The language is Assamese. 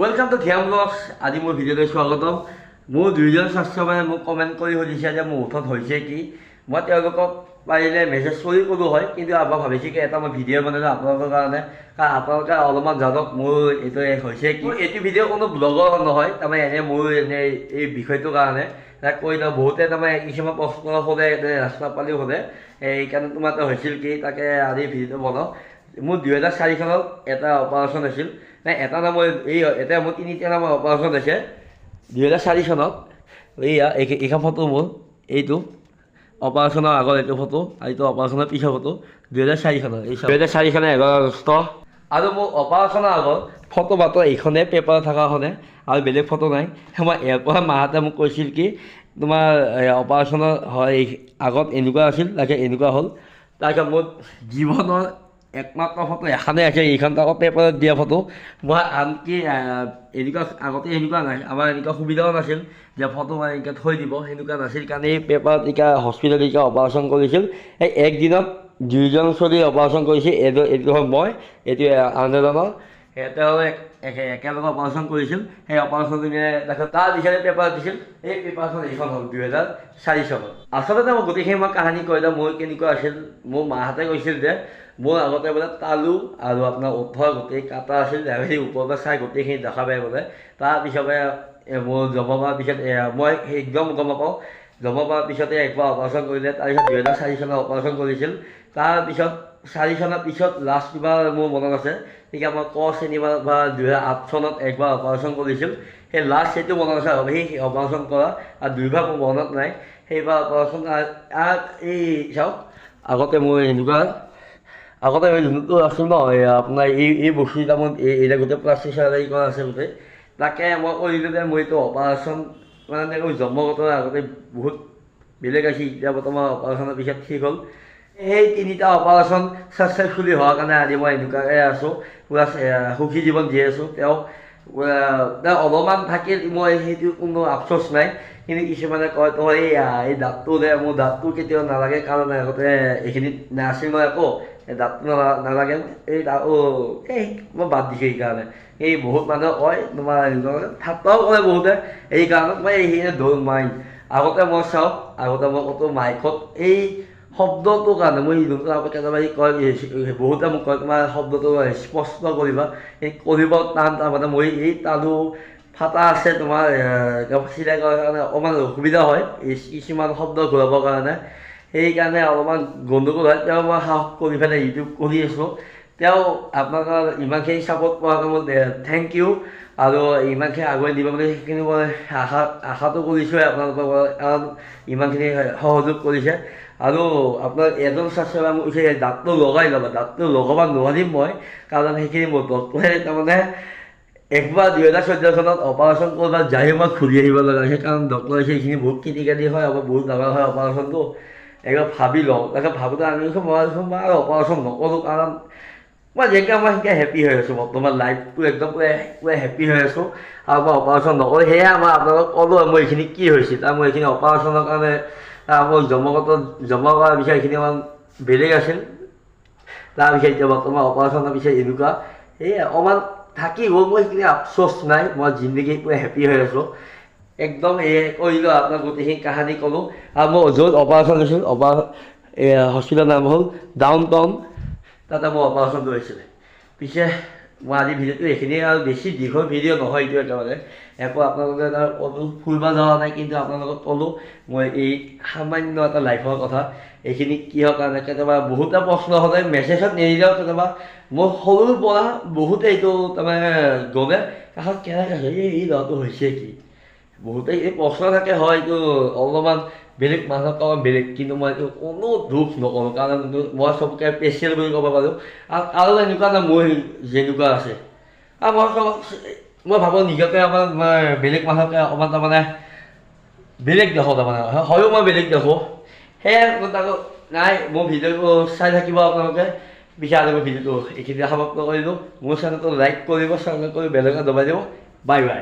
ৱেলকাম টু ধিয়াম ব্লগছ আজি মোৰ ভিডিঅ'লৈ স্বাগতম। মোৰ দুইজন স্বাস্থ্যবানে মোক কমেণ্ট কৰি সুধিছে যে মোৰ ওঠত হৈছে কি। মই তেওঁলোকক পাৰিলে মেছেজ কৰি ক'লোঁ হয় কিন্তু আপোনাক ভাবিছোঁ কি এটা মই ভিডিঅ' বনালোঁ আপোনালোকৰ কাৰণে। কাৰণ আপোনালোকে অলপমান জানক মোৰ এইটো হৈছে কি। এইটো ভিডিঅ' কোনো ব্লগৰ নহয় তাৰমানে এনেই মোৰ এনেই এই বিষয়টোৰ কাৰণে। তাক কৈ দিওঁ বহুতে তাৰমানে কিছুমান প্ৰশ্ন সোধে এনে ৰাস্তা পালেও সোধে। সেইকাৰণে তোমাৰ এটা হৈছিল কি তাকে আজি ভিডিঅ'টো বনাওঁ। মোৰ দুহেজাৰ চাৰি চনত এটা অপাৰেশ্যন হৈছিল। নাই এটা নামৰ এই এতিয়া মোৰ তিনিটা নামৰ অপাৰেশ্যন হৈছে। দুহেজাৰ চাৰি চনত এইয়া এই- এইখন ফটো মোৰ এইটো অপাৰেশ্যনৰ আগৰ এইটো ফটো আৰু এইটো অপাৰেশ্যনৰ পিছৰ ফটো দুহেজাৰ চাৰি চনৰ এই দুহেজাৰ চাৰি চনৰ এঘাৰ আগষ্ট আৰু মোৰ অপাৰেশ্যনৰ আগত ফটো মাত্ৰ এইখনে পেপাৰ থকাখনে আৰু বেলেগ ফটো নাই। মই ইয়াৰ পৰা মাহঁতে মোক কৈছিল কি তোমাৰ অপাৰেশ্যনৰ হয় আগত এনেকুৱা আছিল তাৰপিছত এনেকুৱা হ'ল। তাৰপিছত মোৰ জীৱনৰ একমাত্ৰ ফটো এখনেই আছে এইখন আকৌ পেপাৰত দিয়া ফটো। মই আনকি এনেকুৱা আগতে এনেকুৱা নাই আমাৰ এনেকুৱা সুবিধাও নাছিল যে ফটো মানে এনেকৈ থৈ দিব সেনেকুৱা নাছিল। কাৰণে এই পেপাৰত এতিয়া হস্পিটেলত এতিয়া অপাৰেশ্যন কৰিছিল। এই একদিনত দুইজন চলি অপাৰেশ্যন কৰিছিল এইটো এইটো হ'ল মই এইটো আন্দোলনৰ তেওঁ এক- একে- একেলগে অপাৰেশ্যন কৰিছিল। সেই অপাৰেশ্যনটো তাৰপিছত তাৰ পিছতে পেপাৰ দিছিল। এই পেপাৰখন এইখন হ'ল দুহেজাৰ চাৰি চনত। আচলতে মই গোটেইখিনি মই কাহিনী কৈ দিওঁ মোৰ কেনেকুৱা আছিল মোৰ মাহঁতে কৈছিল যে মোৰ আগতে বোলে তালু আৰু আপোনাৰ ওঠৰ গোটেই কাটা আছিল সেই ওপৰৰ পৰা চাই গোটেইখিনি দেখা পায় বোলে। তাৰপিছতে মোৰ জন্ম পোৱাৰ পিছত মই একদম গম নাপাওঁ। জন্ম পোৱাৰ পিছতে একবাৰ অপাৰেশ্যন কৰিলে তাৰপিছত দুহেজাৰ চাৰি চনত অপাৰেশ্যন কৰিছিল। তাৰপিছত চাৰি চনৰ পিছত লাষ্ট কিবা মোৰ মনত আছে তেতিয়া মই ক শ্ৰেণী বা দুহেজাৰ আঠ চনত একবাৰ অপাৰেশ্যন কৰিছিল। সেই লাষ্ট সেইটো মনত আছে সেই অপাৰেশ্যন কৰা আৰু দুইবাৰ মোৰ মনত নাই। সেইবাৰ অপাৰেশ্যন এই চাওক আগতে মোৰ এনেকুৱা আগতে এই যোনটো আছিল ন এই আপোনাৰ এই এই বস্তুকেইটা মোৰ এই এতিয়া গোটেই প্লাষ্টিক চাৰ্জাৰী কৰা আছে গোটেই তাকে মই কৰিলোঁ যে মই এইটো অপাৰেশ্যন মানে তেনেকৈ জন্মগত আগতে বহুত বেলেগ আছিল এতিয়া বৰ্তমান অপাৰেশ্যনৰ পিছত ঠিক হ'ল। সেই তিনিটা অপাৰেশ্যন ছাকচেছফুলি হোৱাৰ কাৰণে আজি মই এনেকুৱাকৈ আছোঁ পূৰা সুখী জীৱন জীয়াই আছোঁ। তেওঁ তেওঁ অলপমান থাকিল মই সেইটো কোনো আফচোচ নাই কিন্তু কিছুমানে কয় তই এই দাঁতটো দে মোৰ দাঁতটো কেতিয়াও নালাগে কাৰণ আগতে এইখিনিত নাছিল নহয় আকৌ। নালা- নালাগে। এই এই মই বাদ দিছোঁ সেইকাৰণে। এই বহুত মানুহে কয় তোমাৰ ঠাট্টাও কৰে বহুতে। এই কাৰণত মই এইখিনি দৌৰ মাৰিম। আগতে মই চাওঁ আগতে মই কতো মাইকত এই শব্দটোৰ কাৰণে মই কেতিয়াবা এই কয় বহুতে মোক কয় তোমাৰ শব্দটো স্পষ্ট কৰিবা। এই কৰিব টান তাৰমানে মই এই তালু ফাটা আছে তোমাৰ চিলাই কৰাৰ কাৰণে অকণমান অসুবিধা হয় এই কিছুমান শব্দ ঘূৰাবৰ কাৰণে। সেইকাৰণে অলপমান গণ্ডগোল হয় তেওঁ মই সাহস কৰি পেলাই ইউটিউব কৰি আছোঁ। তেওঁ আপোনালোকৰ ইমানখিনি ছাপৰ্ট কৰাৰ কাৰণে মই থেংক ইউ আৰু ইমানখিনি আগুৱাই দিব বুলি সেইখিনি মই আশা আশাটো কৰিছোঁৱে আপোনালোকৰ কাৰণ ইমানখিনি সহযোগ কৰিছে। আৰু আপোনাৰ এজন স্বাস্থ্যবান মোক কৈছে দাঁতটো লগাই ল'বা দাঁতটো লগাব নোৱাৰিম মই কাৰণ সেইখিনি মোৰ ডক্টৰে তাৰমানে একবাৰ দুহেজাৰ চৈধ্য চনত অপাৰেশ্যন কৰিব যাই মই ঘূৰি আহিব লগা হৈছে কাৰণ ডক্টৰে সেইখিনি বহুত কিনি কাটি হয় আৰু বহুত ডাঙৰ হয় অপাৰেশ্যনটো একবাৰ ভাবি লওঁ তাৰপিছত ভাবোঁতে আমি মই কৈছোঁ মই নকৰোঁ কাৰণ মই যেনেকৈ মই সেনেকৈ হেপী হৈ আছোঁ বৰ্তমান লাইফটো একদম পূৰা পূৰা হেপী হৈ আছোঁ আৰু মই অপাৰেশ্যন নকৰোঁ সেয়া মই আপোনালোকক ক'লোঁ মই এইখিনি কি হৈছিল তাৰ মই এইখিনি অপাৰেশ্যনৰ কাৰণে তাৰ জন্মগত জন্ম কৰাৰ পিছত এইখিনি অকণমান বেলেগ আছিল তাৰপিছত এতিয়া বৰ্তমান অপাৰেশ্যনৰ পিছত এনেকুৱা এই অকণমান থাকি গ'ল মই সেইখিনি আফচোচ নাই মই জিন্দগী পূৰা হেপী হৈ আছোঁ একদম এই কৰিলোঁ আপোনাক গোটেইখিনি কাহানী ক'লোঁ। আৰু মই য'ত অপাৰেশ্যন হৈছিল অপাৰ হস্পিটেলৰ নাম হ'ল ডাউন টাউন তাতে মোৰ অপাৰেশ্যনটো হৈছিলে। পিছে মই আজি ভিডিঅ'টো এইখিনিয়ে আৰু বেছি দীঘল ভিডিঅ' নহয় এইটো একেবাৰে। একো আপোনালোকে তাৰ ফুৰিব যোৱা নাই কিন্তু আপোনালোকক ক'লোঁ মই এই সামান্য এটা লাইফৰ কথা। এইখিনি কিহৰ কাৰণে কেতিয়াবা বহুতে প্ৰশ্ন হ'লে মেছেজত নিদিলেও কেতিয়াবা মই সৰুৰ পৰা বহুতে এইটো তাৰমানে গ'লে কাষত কেনেকৈ হৈছে এই ল'ৰাটো হৈছে কি? বহুতে এই প্ৰশ্ন থাকে হয় এইটো অলপমান বেলেগ মানুহক ক'ব বেলেগ কিন্তু মই এইটো কোনো দুখ নকৰোঁ কাৰণ মই চবকে স্পেচিয়েল বুলি ক'ব পাৰোঁ। আৰু আৰু এনেকুৱা নাই মই যেনেকুৱা আছে। আৰু মই ক'ব মই ভাবোঁ নিজকে অকণমান মই বেলেগ মানুহকে অকণমান তাৰমানে বেলেগ দেখোঁ তাৰমানে। হয়ো মই বেলেগ দেখোঁ। মই তাকো নাই মোৰ ভিডিঅ'টো চাই থাকিব আপোনালোকে। বিচাৰে মই ভিডিঅ'টো এইখিনি সমাপ্ত কৰিলোঁ। মোৰ চেনেলটো লাইক কৰিব চেনেল কৰি বেলেগত দবাই দিব বাই বাই।